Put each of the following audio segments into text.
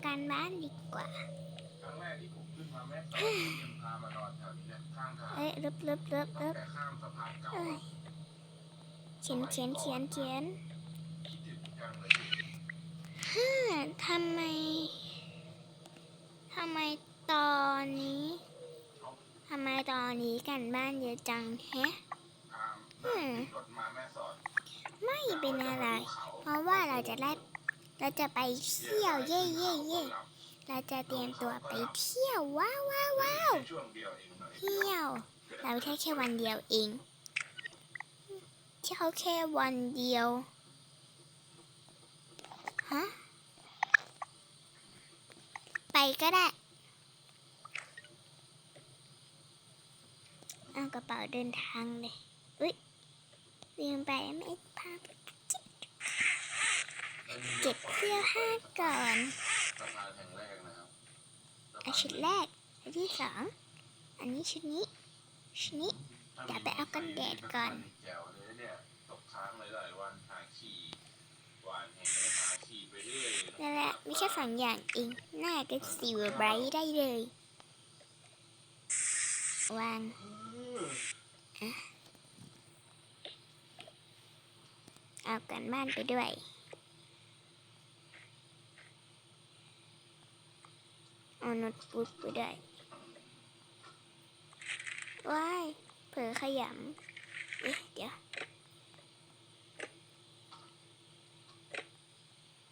ำการบ้านดีกว่าครั้งแรกที่ผมขึ้นมาแม่สอดยังพามานอนแถวนี้เนี่ยข้างทางเอ้ยลึบลึบลึบตั้ลึงบแต่ข้ามสะพานเก่าเอ้ยเขียนเขียนเขียนเขียนคิดถึงจังเลยฮึ่มทำไมทำไมตอนนี้ทำไมตอนนี้กันบ้านเยอะจังแฮะตามนั่งรถมาแม่สอดไม่เป็นอะไรเขาเพราะว่าเราจะได้ เราจะไปเที่ยวเย่เย่เย่เราจะเตรียมตัวไปเที่ยวว้าวว้าวว้าวช่วงเดียวเองหน่อยเที่ยว เราแค่แค่วันเดียวเองเที่ยวแค่วันเดียวฮะไปก็ได้เอากระเป๋าเดินทางเลย อุ้ยลืมไปไม่พาไป เก็บเสื้อผ้าก่อนสะพานแห่งแรกนะครับอันชุดแรกอันที่สองอันนี้ชุดนี้ ชุดนี้เดี๋ยวไปเอากันแดดก่อนแจ๋วเลยเนี่ยตกค้างหลายๆวันหาขี่หวานแห่งหาขี่ไปเรื่อยเลยนะนั่นแหละมีแค่สองอย่างเองหน้าก็สิวไบรท์ได้เลยวางเอากันบ้านไปด้วย เอาโน้ตบุ๊กไปได้ ว้าย เผลอขยำเอ๊ะเดี๋ยว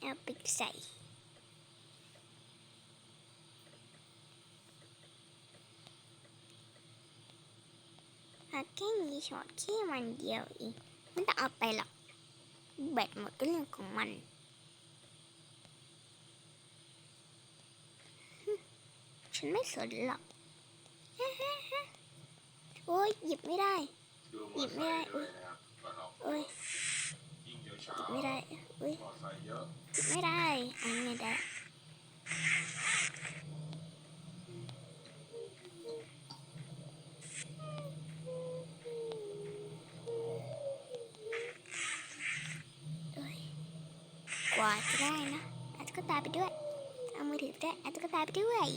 เอาไปใส่าแค่มีช็อตแค่วันเดียวเองไม่ต้องเอาไปหรอกแบตหมดก็เรื่องของมัน ฉันไม่สนหรอกโอ้ยหยิบไม่ได้ หยิบไม่ได้ด้ยโอ้ยหยิบไม่ได้โอ้ยหยิบไม่ได้อันไม่ได้เอ้ยกว่าจะได้นะอาตุ๊กตายไปด้วย เอามือถือไปด้วยอาตุ๊กตายไปด้วย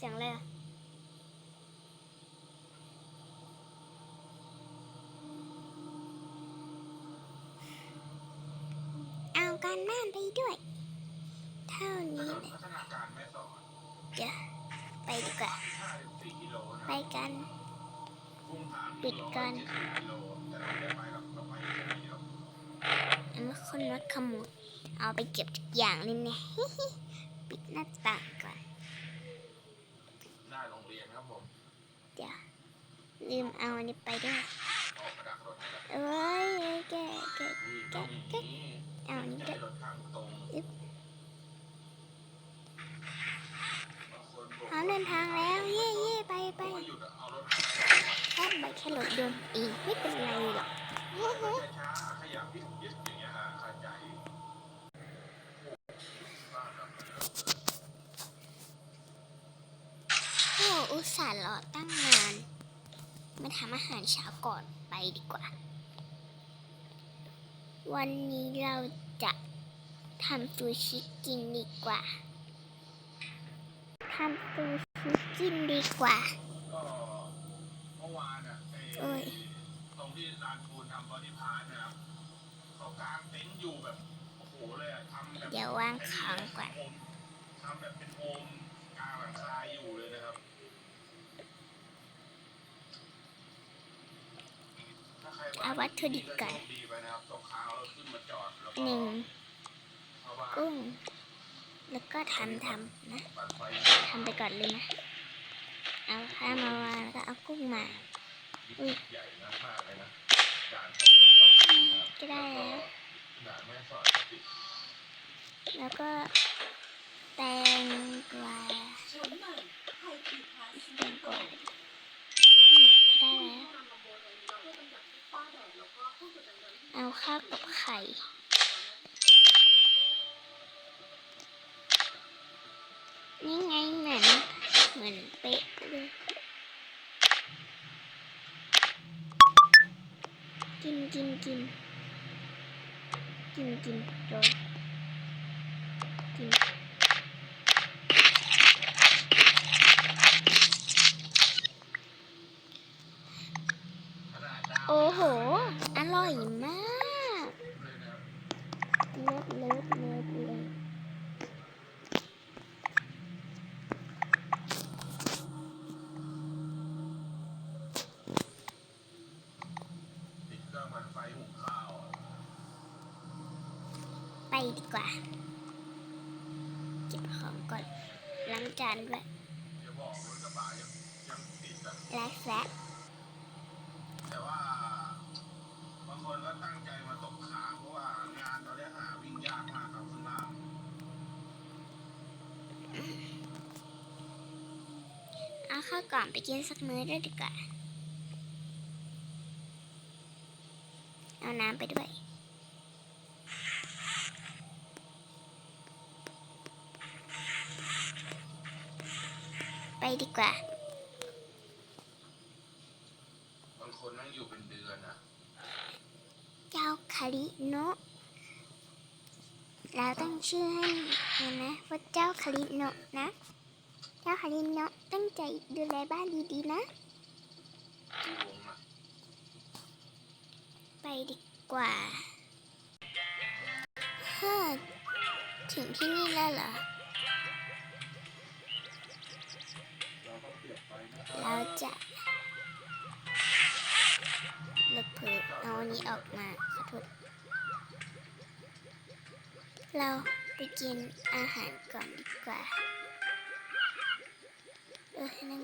สียงอะไรอะเอาการบ้านไปด้วย เท่านี้นนเลยเดี๋ยวไปดีกว่า ไปกันปิดก่อนอกเราไปแค่นี้คนรถขโมยเอาไปเก็บทุกอย่างเลยเนี่ยปิดหน้าต่างก่อน ครับผมเดี๋ยวลืมเอาอันนี้ไปด้วยออกกระดักรถนี่แหละเอ้ยแกแกนี่ต้องอย่างนี้เอาอันนี้ใช้ด้วยรถทางตรงอึ๊บ บางคนบอกพร้อมเดินทางแล้ว เย่เย่ไปไปว่าหยุดอะเอารถแค่ไปแค่รถยนต์เองไม่เป็นไรหรอก ช้าๆขยับพิษยึดอย่างเงี้ยฮะเข้าใจบ้านเรา โอ้อุตส่าห์รอตั้งนาน มาทำอาหารเช้าก่อนไปดีกว่า วันนี้เราจะทำซูชิกินดีกว่า ทำซูชิกินดีกว่า ก็เมื่อวานอะไอ้โอ้ย ตรงที่ลานปูนทำบอดี้พาร์ทนะครับเขากางเต็นท์อยู่แบบโอ้โหเลยอะทำแบบเดี๋ยววางของก่อน ทำแบบเป็นโฮมกลางหลังคาอยู่เลยนะครับถ้าใคร เอาวัตถุดิบก่อนโชคดีไปนะครับตกค้างแล้วขึ้นหนึ่งกุ้ง แล้วก็ทำทำนะทำไปก่อนเลยนะ เอาข้าวมาวางแล้วก็เอากุ้งมา อุ้ยใหญ่มากเลยนะก็ได้แล้วแล้วก็แตงกวาแตงกวาได้แล้ว เอาข้าวกับไข่ นี่ไงเหมือนเหมือนเป๊ะเลยกินกินกินกินกินโดนกิกิน ขนาดดาว โอ้โห อร่อยมาก เลยนะครับ เลิฟเลิฟเลิฟเลย ติดเครื่องมันไฟหุงข้าวอะ ไป ดีกว่า เก็บของก่อนล้างจานด้วยเดี๋ยวบอกรถกระบและแฟะแต่ว่าบางคนก็ตั้งใจมาตกค้างเพราะว่างานตอนนี้หาวิ่งยากมากครับข้างล่างเอาข้าวกล่องไปกินสักมื้อด้วยดีกว่า เอาน้ำไปด้วย ดีกว่าบางคนนั่งอยู่เป็นเดือนอะเจ้าคาริโนะเราตั้งชื่อให้มันนะว่าเจ้าคาริโนะนะ เจ้าคาริโนะตั้งใจดูแลบ้านดีๆนะดูวงอะไปดีกว่าเฮ้อถึงที่นี่แล้วเหรอ เราจะลิกผืนเอาอันนี้ออกมาขอโทษเราไปกินอาหารก่อนดีกว่าเออนั่ง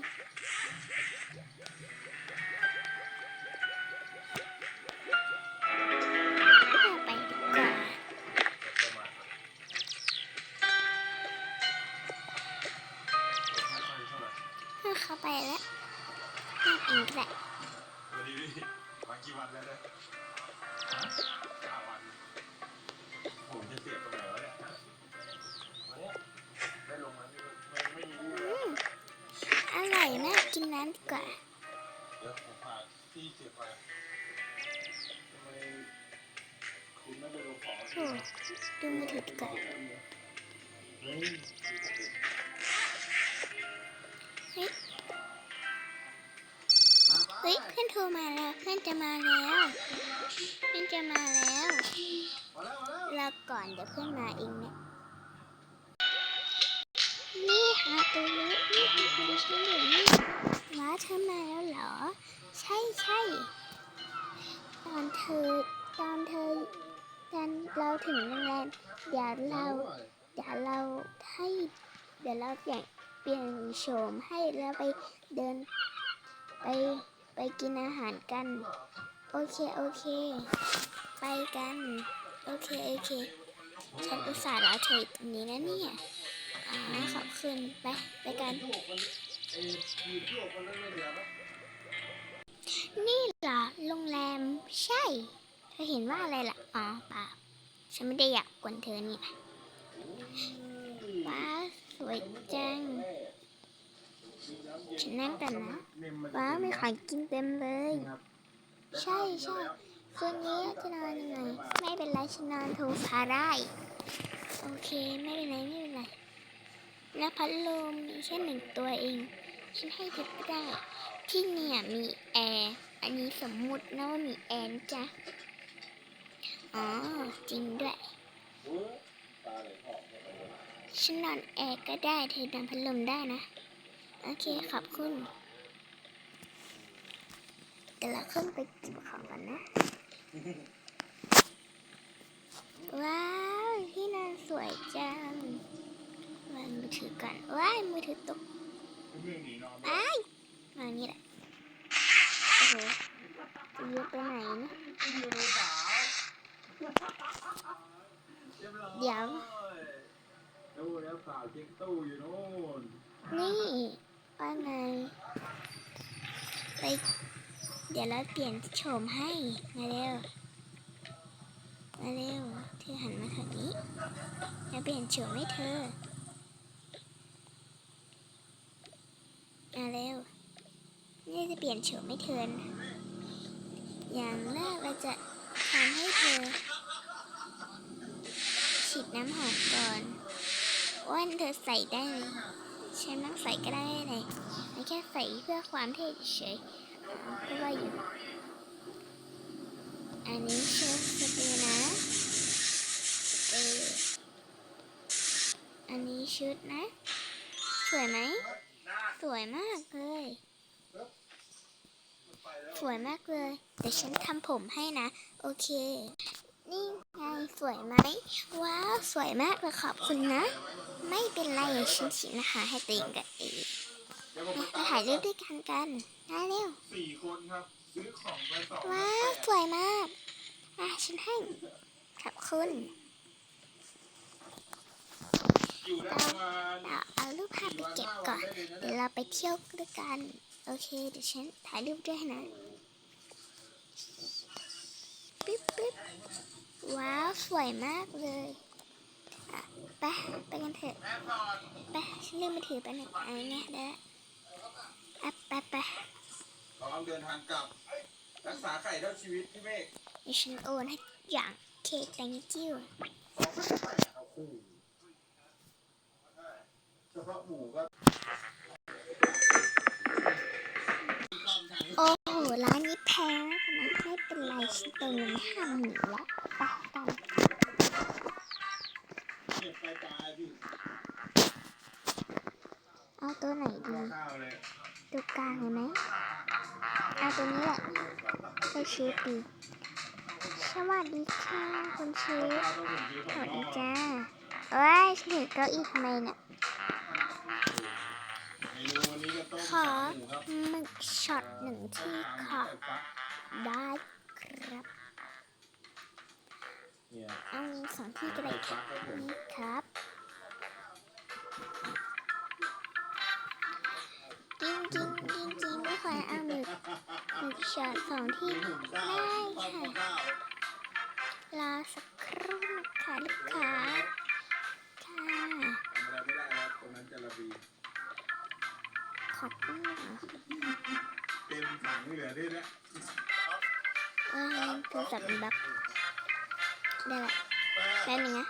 เข้าไปแล้วนั่งอีกแหละวันนี้มากี่วันแล้วเนี่ยฮะเก้าวันผมจะเสียบตรงไหนวะเนี่ยวันนี้ได้ลงมาที่ไม่ไม่มีที่อืมอร่อยมากกินน้ำดีกว่าเดี๋ยวผมพาที่เสียบไปทำไมคุณไม่ไปดูของโอ้ดูมือถือดีกว่า ฮ้ยเฮ้ยเพื่อนโทรมาแล้วเพื่อนจะมาแล้ว เพื่อนจะมาแล้วมาแล้วมาแล้วรอก่อนเดี๋ยวเพื่อนมาเองเนี่ยนี่ฮะตัวนี้นี่ฮะตัวฉันอยู่นี่ว้าเธอมาแล้วเหรอ ใช่ใช่ตอนเธอตอนเธอตอนเราถึงโรงแรมเดี๋ยวเราเดี๋ยวเราให้เดี๋ยวเราเปลี่ยนเปลี่ยนโฉมให้แล้วไปเดินไป ไปกินอาหารกัน โอเค โอเค ไปกัน โอเค โอเค ฉันอุตส่าห์รอเธอตรงนี้นะเนี่ยอ่าขอบคุณไปไปกัน นี่เหรอโรงแรม ใช่ เธอเห็นว่าอะไรล่ะ อ๋อป่าฉันไม่ได้อยากกวนเธอนี่นะว้าสวยจัง ฉันนั่งกันนะ ว้าวมีของกินเต็มเลย ใช่ใช่คืนนี้จะนอนยังไง ไม่เป็นไรฉันนอนโทฟาได้ โอเคไม่เป็นไรไม่เป็นไรแล้วพัดลมมีแค่หนึ่งตัวเอง ฉันให้เธอก็ได้ ที่เนี่ยมีแอร์ อันนี้สมมุตินะว่ามีแอร์จ๊ะอ๋อ จริงด้วย ฉันนอนแอร์ก็ได้ เธอนอนพัดลมได้นะ โอเคขอบคุณ เดี๋ยวเราขึ้นไปเก็บของกันนะ ว้าว ที่นอนสวยจังวางมือถือก่อนว้ายมือถือตกเรื่องหนีนอนอ้ายวางนี่แหละโอ้โหจะเยอะไปไหนนะเดี๋ยวดูแล้วสาวเช็คตู้อยู่โน่นนี่ ว่าไง ไป เดี๋ยวเราเปลี่ยนโฉมให้ มาเร็ว มาเร็ว เธอหันมาทางนี้แล้วเปลี่ยนโฉมให้เธอ มาเร็ว นี่จะเปลี่ยนโฉมให้เธอ อย่างแรกเราจะทำให้เธอ ฉีดน้ำหอมก่อนอ้วนเธอใส่ได้เลย ฉันนั่งใส่ก็ได้เลยไม่แค่ใส่เพื่อความเท่เฉยๆก็ว่าอยู่ อันนี้ชุดสเตย์นะเอออันนี้ชุดนะ สวยไหม สวยมากเลย สวยมากเลยเดี๋ยวฉันทำผมให้นะ โอเค นี่ไงสวยไหม ว้าว สวยมากเลยขอบคุณนะ ไม่เป็นไรฉันฉีดนะคะให้ตัวเองกับเองเดี๋ยวผมมาถ่ายรูปด้วยกันกันได้เร็วสี่คนครับซื้อของไปสองว้าว สวยมากอะฉันให้ขอบคุณอยู่ได้ประมาณเราเอารูปภาพไปเก็บก่อน เดี๋ยวเราไปเที่ยวด้วยกัน โอเค เดี๋ยวฉันถ่ายรูปด้วยนะปิ๊บปิ๊บ ว้าวสวยมากเลยอะไปไปกันเถอะไปฉันลืมมาถือไปหนึ่งอันเนี่ยเด้ออะไปไปเราต้องเดินทางกลับ รักษาไข่เท่าชีวิตพี่เมฆเดี๋ยวฉันโอนให้อย่างเคกแตงจิ้วเอาคู่เฉพาะหมูก็โอ้โหร้านนี้แพงนะนะไม่เป็นไรฉันเติมเงินห้าหมื่นละ กลางเลยไหมเอาตัวนี้แหละใช้ชีสดีสวัสดีค่ะคุณชีสข้าวต้องผมซื้อสของวัสพ่ดีอจ้าเอ้ยฉันถือเก้าอี้ทำไมเนี่ยเมนูวันนี้ก็ต้มขอขาหมูครับหมึกช็อตหนึ่งที่ค่ะได้ครับเนี่ยเอาสองที่ก็ได้ครับ นี่ครับจริงจริงจริงจริงไม่ควรเอาหมึกหมึกช็อตสองที่ได้ค่ะรอสักครู่นะคะลูกค้าค่ะขอบคุณค่ะเต็มถังเหลือด้วยนะเอ้ยโทรศัพท์มันบักได้ละแป๊บนึงนะ